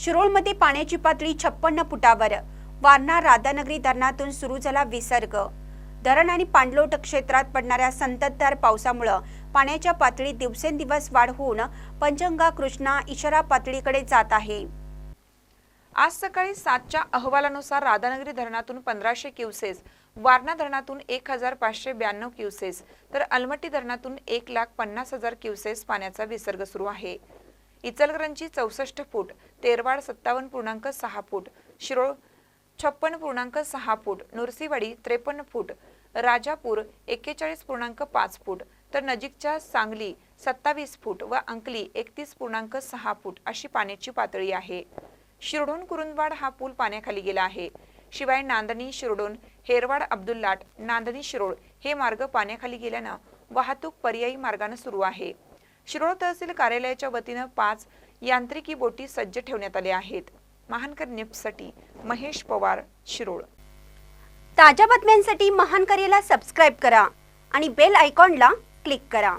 शिरोळमध्ये पाण्याची पातळी छप्पन्न फुटावर. वारणा राधानगरी धरणातून सुरू झाला विसर्ग. धरण आणि पाणलोट क्षेत्रात पडणाऱ्या संततधार पावसामुळं पाण्याच्या पातळीत दिवसेंदिवस वाढ होऊन पंचंगा कृष्णा इशारा पातळीकडे जात आहे. आज सकाळी सातच्या अहवालानुसार राधानगरी धरणातून पंधराशे क्युसेस वारणा धरणातून एक हजार पाचशे ब्याण्णव क्युसेस तर अलमट्टी धरणातून एक लाख पन्नास हजार क्युसेस पाण्याचा विसर्ग सुरू आहे. इचलकरंजी चौसष्ट फूट तेरवाड सत्तावन्न पूर्णांक सहा फूट शिरोळ छप्पन पूर्णांक सहा फूट नुरसीवाडी त्रेपन्न फूट राजापूर एक्केचाळीस पूर्णांक पाच फूट तर नजीकच्या सांगली सत्तावीस फूट व अंकली एकतीस पूर्णांक सहा फूट अशी पाण्याची पातळी आहे. शिरडोन कुरुंदवाड हा पूल पाण्याखाली गेला आहे. शिवाय नांदणी शिरडोन हेरवाड अब्दुल्लाट नांदणी शिरोळ हे मार्ग पाण्याखाली गेल्यानं वाहतूक पर्यायी मार्गाने सुरू आहे. शिरोळ तहसील कार्यालयाच्या वतीनं पाच यांत्रिकी बोटी सज्ज ठेवण्यात आल्या आहेत. महानकर निफ्टसाठी महेश पवार शिरोळ. ताज्या बातम्यांसाठी महानकरेला सबस्क्राईब करा आणि बेल आयकॉनला क्लिक करा.